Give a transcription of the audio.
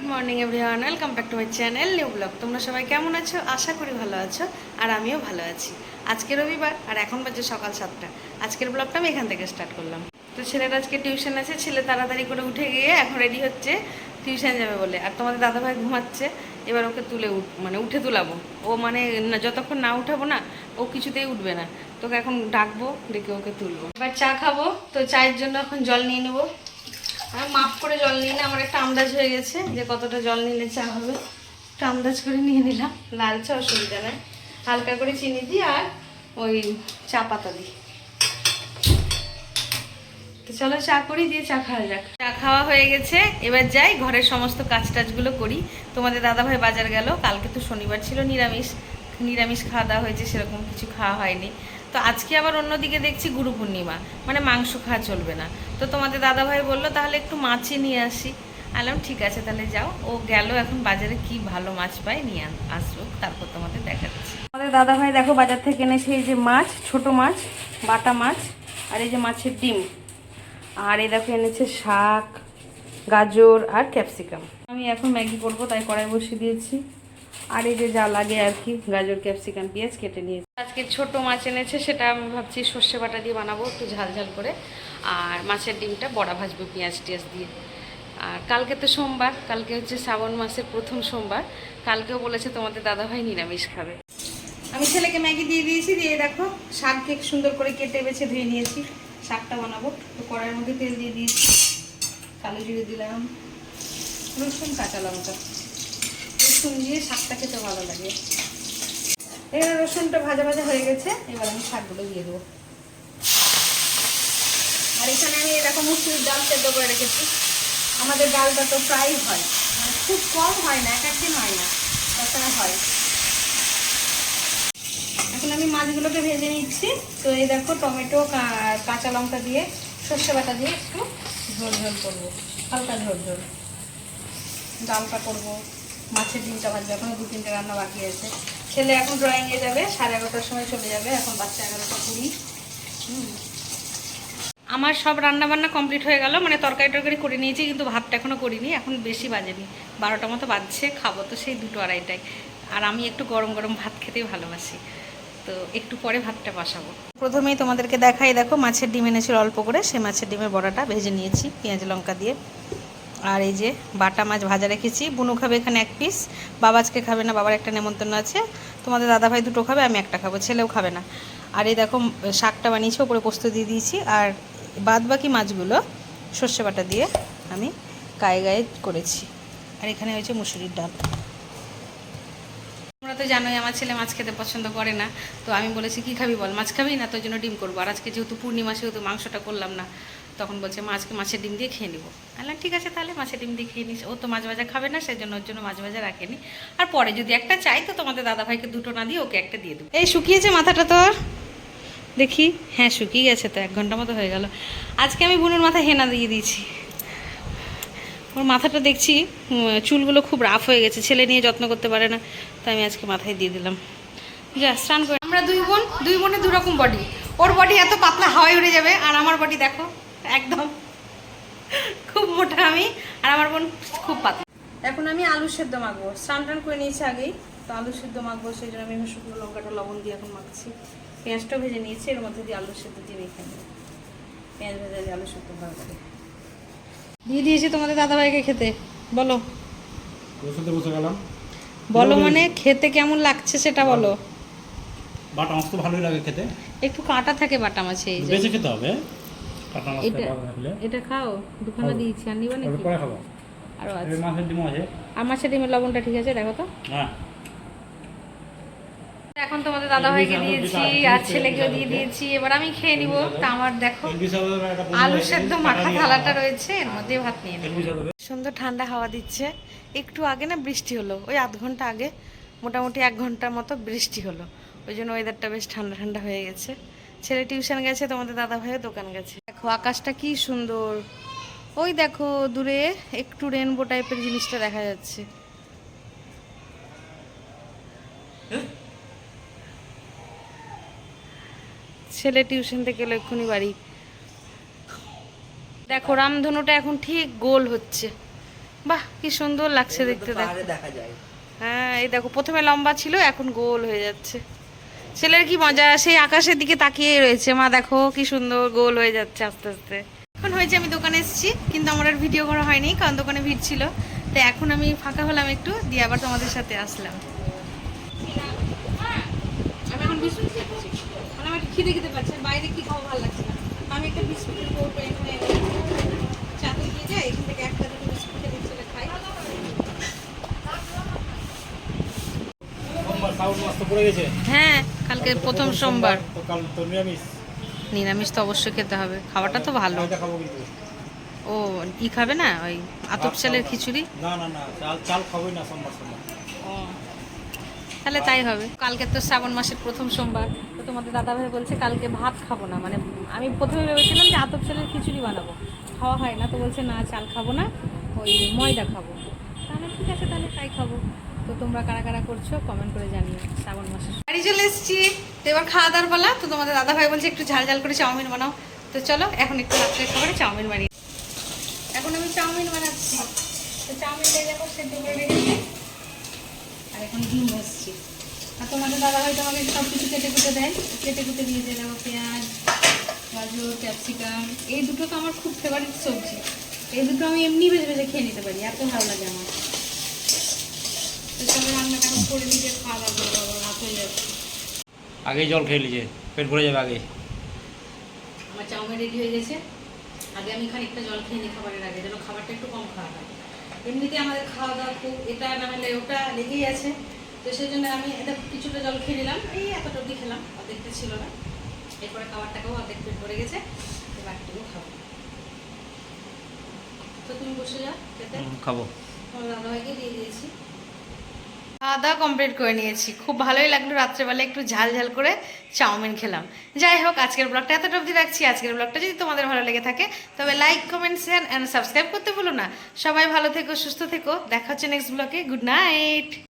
Good morning everyone welcome back to my channel new blog তোমরা সবাই কেমন আছো? আশা করি ভালো আছো, আর আমিও ভালো আছি। আজকে রবিবার, আর এখন বাজে সকাল সাতটা। আজকের ব্লগটা আমি এখান থেকে স্টার্ট করলাম। তো ছেলের আজকে টিউশন আছে, ছেলে তাড়াতাড়ি করে উঠে গিয়ে এখন রেডি হচ্ছে টিউশন যাবে বলে। আর তোমাদের দাদাভাই ঘুমাচ্ছে, এবার ওকে তুলে মানে উঠে তুলাবো। ও মানে যতক্ষণ না উঠাবো না, ও কিছুতেই উঠবে না। তোকে এখন ডাকবো, ডেকে ওকে তুলবো। এবার চা খাব, তো চায়ের জন্য এখন জল নিয়ে নেব। আমি মাপ করে জল নিই না, আমার একটা আন্দাজ হয়ে গেছে যে কতটা জল নিলে চা হবে। একটু আন্দাজ করে নিয়ে নিলাম, লাল চা অসুবিধা নেই। হালকা করে চিনি দিই আর ওই চা পাতা দিই। তো চলো চা করি, দিয়ে চা খাওয়া যাক। চা খাওয়া হয়ে গেছে, এবার যাই, ঘরের সমস্ত কাজ টাজগুলো করি। তোমাদের দাদাভাই বাজার গেল, কালকে তো শনিবার ছিল, নিরামিষ। নিরামিষ খাওয়া দাওয়া হয়েছে, সেরকম কিছু খাওয়া হয়নি। তো আজকে আবার অন্যদিকে দেখছি গুরু পূর্ণিমা মানে মাংস খাওয়া চলবে না। তো তোমাদের দাদাভাই বলল, তাহলে একটু মাছই নিয়ে আসি। আলাম ঠিক আছে, তাহলে যাও। ও গেল এখন বাজারে, কি ভালো মাছ পায়, নিয়ে আসব তারপর তোমাদের দেখাচ্ছি। আমাদের দাদাভাই দেখো বাজার থেকে এনেছে এই যে মাছ, ছোট মাছ, বাটা মাছ, আর এই যে মাছের ডিম। আর এই দেখো এনেছে শাক, গাজর আর ক্যাপসিকাম। আমি এখন ম্যাগি করব, তাই কড়াই বসিয়ে দিয়েছি। আর এই যে যা লাগে আর কি, গাজর, ক্যাপসিকাম, পেঁয়াজ কেটে নিয়েছি। আজকে ছোট মাছ এনেছে, সেটা আমি ভাবছি সর্ষে বাটা দিয়ে বানাবো, একটু ঝাল ঝাল করে। আর মাছের ডিমটা বড়া ভাজবো পেঁয়াজ টিয়াজ দিয়ে। আর কালকে তো সোমবার, কালকে হচ্ছে শ্রাবণ মাসের প্রথম সোমবার। কালকেও বলেছে তোমাদের দাদাভাই নিরামিষ খাবে। আমি ছেলেকে ম্যাগি দিয়ে দিয়েছি, দিয়ে দেখো, শাক কেক সুন্দর করে কেটে বেছে ধুয়ে নিয়েছি। শাকটা বানাবো তো কড়াইয়ের মধ্যে তেল দিয়ে দিয়েছি। কালো জিরে দিলাম, রসুন, কাঁচা লঙ্কা। রসুন দিয়ে শাকটা খেতে ভালো লাগে। এবার রসুনটা ভাজা ভাজা হয়ে গেছে, এবার আমি শাকগুলো দিয়ে দেবো। আর এখানে আমি এরকম মুসুরির ডাল সেদ্ধ করে রেখেছি। আমাদের ডালটা তো প্রায় হয়। মানে খুব কম হয় না, এক একদিন হয় না, তাছাড়া হয়। এখন আমি মাছগুলোকে ভেজে নিচ্ছি। তো এই দেখো টমেটো কাঁচা লঙ্কা দিয়ে, সর্ষে বাটা দিয়ে একটু ঝোল ঝোল করব, হালকা ঝোল ঝোল। ডালটা করব। মাছের ডিমটা ভাজবে। এখনও দু, তিনটে রান্না বাকি আছে। ছেলে এখন ড্রয়িংয়ে যাবে, সাড়ে এগারোটার সময় চলে যাবে। এখন বাচ্চা এগারোটা, কুড়ি। আমার সব রান্না বান্না কমপ্লিট হয়ে গেল। মানে তরকারি টরকারি করে নিয়েছি, কিন্তু ভাতটা এখনও করিনি। এখন বেশি বাজেনি। বারোটা মতো বাজছে, খাব তো সেই দুটো আড়াইটায়। আর আমি একটু গরম গরম ভাত খেতেই ভালোবাসি। তো একটু পরে ভাতটা বসাবো। প্রথমেই তোমাদেরকে দেখাই, দেখো মাছের ডিম এনেছিল অল্প করে। সে মাছের ডিমের বড়াটা ভেজে নিয়েছি, পেঁয়াজ, লঙ্কা দিয়ে। আর এই যে বাটা মাছ ভাজা রেখেছি। বুনু খাবে এখানে এক পিস বাবা আজকে খাবে না, বাবার একটা নেমন্তন্ন আছে। তোমাদের দাদাভাই দুটো খাবে, আমি একটা খাব, ছেলেও খাবে না। আর এই দেখো, শাকটা বানিয়েছি, ওপরে পোস্ত দিয়ে দিয়েছি। আর বাদ বাকি মাছগুলো সর্ষে বাটা দিয়ে আমি গায়ে গায়ে করেছি। আর এখানে হয়েছে মুসুরির ডাল। তোমরা তো জানোই, আমার ছেলে মাছ খেতে পছন্দ করে না। তো আমি বলেছি, কি খাবি বল? মাছ খাবি না? তোর জন্য ডিম করব। আর আজকে যেহেতু পূর্ণিমা, সেহেতু মাংসটা করলাম না। তখন বলছে, মাছকে মাছের ডিম দিয়ে খেয়ে নিবো। বললাম, ঠিক আছে তাহলে, মাছের ডিম দিয়ে খেয়ে নিস। ও তো মাছ ভাজা খাবে না সেই জন্য ওর জন্য মাছ ভাজা রাখেনি। আর পরে যদি একটা চাই, তো তোমাদের দাদাভাইকে দুটো না দিয়ে ওকে একটা দিয়ে দেবো। এই শুকিয়েছে মাথাটা তোর? দেখি। হ্যাঁ শুকিয়ে গেছে তো, এক ঘণ্টা মতো হয়ে গেল। আজকে আমি বুনুর মাথায় হেনা দিয়ে দিয়েছি। ওর মাথাটা দেখছি চুলগুলো খুব রাফ হয়ে গেছে, ছেলে নিয়ে যত্ন করতে পারে না, তাই আমি আজকে মাথায় দিয়ে দিলাম। যা, স্নান আমরা দুই বোন, দুই বোনের দু রকম বডি ওর বডি এত পাতলা হাওয়ায় উড়ে যাবে, আর আমার বডি দেখো। একদম। খুব মোটা আমি আর আমার বোন খুব পাতলা। এখন আমি আলু সেদ্ধ মাখবো। স্নান টান করে নিয়েছি আগেই তো আলু সেদ্ধ মাখবো সেই জন্য আমি শুকনো লঙ্কাটা লবণ দিয়ে এখন মাখছি। পেঁয়াজটাও ভেজে নিয়েছি এর মধ্যে দিয়ে আলু সেদ্ধ দিয়ে রেখে নেব। পেঁয়াজ ভেজা দিয়ে আলু সেদ্ধ ভালো করে দিয়ে দিয়েছি তোমাদের দাদাভাইকে খেতে। বলো। বসে বসে গেলাম? বলো মানে খেতে কেমন লাগছে সেটা বলো। বাটা মাছ তো ভালোই লাগে খেতে। একটু কাঁটা থাকে বাটা মাছে এই যে। খেতে হবে। কাটা এটা এটা খাও দুখানা দিয়েছি আর নিবা নাকি পরে খাব। আরও আছে। মাছের ডিম আছে। আর মাছের ডিমের লবণটা ঠিক আছে দেখো তো। হ্যাঁ। এখন তোমাদের দাদা ভাইকে দিয়েছি আর ছেলেকেও দিয়ে দিয়েছি। এবার আমি খেয়ে নিব। তা আমার দেখো আলু সেদ্ধ মাখা থালাটা রয়েছে এর মধ্যে ভাত নিয়ে নেব। সুন্দর ঠান্ডা হাওয়া দিচ্ছে। একটু আগে না বৃষ্টি হলো। ওই আধ ঘণ্টা আগে মোটামুটি এক ঘণ্টার মতো বৃষ্টি হলো। ওই জন্য ওয়েদারটা বেশ ঠান্ডা ঠান্ডা হয়ে গেছে। ছেলে টিউশন গেছে তোমাদের দাদা ভাইও দোকান গেছে। দেখো আকাশটা কি সুন্দর। ওই দেখো দূরে একটু রেনবো টাইপের জিনিসটা দেখা যাচ্ছে। ছেলে টিউশন থেকে এলো এক্ষুনি বাড়ি। দেখো রামধনুটা এখন ঠিক গোল হচ্ছে। বাহ কি সুন্দর লাগছে দেখতে দেখো। দেখা যায়। হ্যাঁ এই দেখো প্রথমে লম্বা ছিল এখন গোল হয়ে যাচ্ছে। ছেলের কি মজা? সেই আকাশের দিকে তাকিয়ে রয়েছে। মা দেখো কি সুন্দর গোল হয়ে যাচ্ছে আস্তে আস্তে। এখন হয়েছে আমি দোকানে এসেছি কিন্তু আমার আর ভিডিও করা হয়নি কারণ দোকানে ভিড় ছিল। তো এখন আমি ফাঁকা হলাম একটু দিয়ে আবার তোমাদের সাথে আসলাম। আমি এখন বিস্কুট খাচ্ছি মানে আমার খিদে খেতে পারছে বাইরে কি খাওয়া ভালো লাগছে না। আমি একটা বিস্কুটের কৌটো এখানে চাতে দিয়ে যাই এখান থেকে একটা দুটো বিস্কুট খেতে চলে খাই। হ্যাঁ। কালকে প্রথম সোমবার। নিরামিষ। তো অবশ্যই খেতে হবে। খাওয়াটা তো ভালো। ও ই খাবে না? ওই আতপ চালের খিচুড়ি? না না না চাল চাল না সোমবার সোমবার। তাহলে তাই হবে। কালকে তো শ্রাবণ মাসের প্রথম সোমবার। তো তোমাদের দাদাভাই বলছে কালকে ভাত খাব না। মানে আমি প্রথমে ভেবেছিলাম যে আতপ চালের খিচুড়ি বানাবো। খাওয়া হয় না তো বলছে না চাল খাব না ওই ময়দা খাব। তাহলে ঠিক আছে তাহলে তাই খাব। তো তোমরা কারা কারা করছ কমেন্ট করে জানিও, শ্রাবণ মাসে। বাড়ি চলে এসেছি। তো এবার খাওয়া দাওয়ার পালা। তো তোমাদের দাদা ভাই বলছে, একটু ঝাল ঝাল করে চাউমিন বানাও। তো চলো, এখন একটু রাত্রে খাবারে চাউমিন বানিয়ে এখন আমি চাউমিন বানাচ্ছি। তো চাউমিনটা দেখো সেদ্ধ করে রেখেছি। আর এখন ডিম ভাজছি। আর তোমাদের দাদাভাই তোমাকে সব কিছু কেটে কুটে দেয়। কেটে কুটে দিয়ে দিয়ে দেবো পেঁয়াজ, গাজর, ক্যাপসিকাম। এই দুটো তো আমার খুব ফেভারিট সবজি। এই দুটো আমি এমনি ভেজে ভেজে খেয়ে নিতে পারি, এত ভালো লাগে আমার। আগেই জল খেয়ে লিজে পেট ভরে যাবে আগে আমার চাউমিন রেডি হয়ে গেছে। আগে আমি খানিকটা জল খেয়ে নিই খাবারের আগে যেন খাবারটা একটু কম খাওয়া হয়। এমনিতে আমাদের খাওয়া দাওয়া খুব এটা না হলে ওটা লেগেই আছে। তো সেই জন্য আমি এটা কিছুটা জল খেয়ে নিলাম এই এতটা অব্দি খেলাম অর্ধেকটা ছিল না। এরপরে খাবারটাকেও অর্ধেক পেট ভরে গেছে এবার একটু খাব। তো তুমি বসে যাও খেতে। খাব। আমার দাদাভাইকে দিয়ে দিয়েছি। খাওয়া দাওয়া কমপ্লিট করে নিয়েছি। খুব ভালোই লাগল রাত্রেবেলা একটু ঝাল ঝাল করে চাউমিন খেলাম। যাই হোক, আজকের ব্লগটা এতটা অবধি রাখছি। আজকের ব্লগটা যদি তোমাদের ভালো লেগে থাকে, তবে like comment share and subscribe করতে ভুলো না। সবাই ভালো থেকো, সুস্থ থেকো। দেখা হচ্ছে নেক্সট ব্লগে গুড নাইট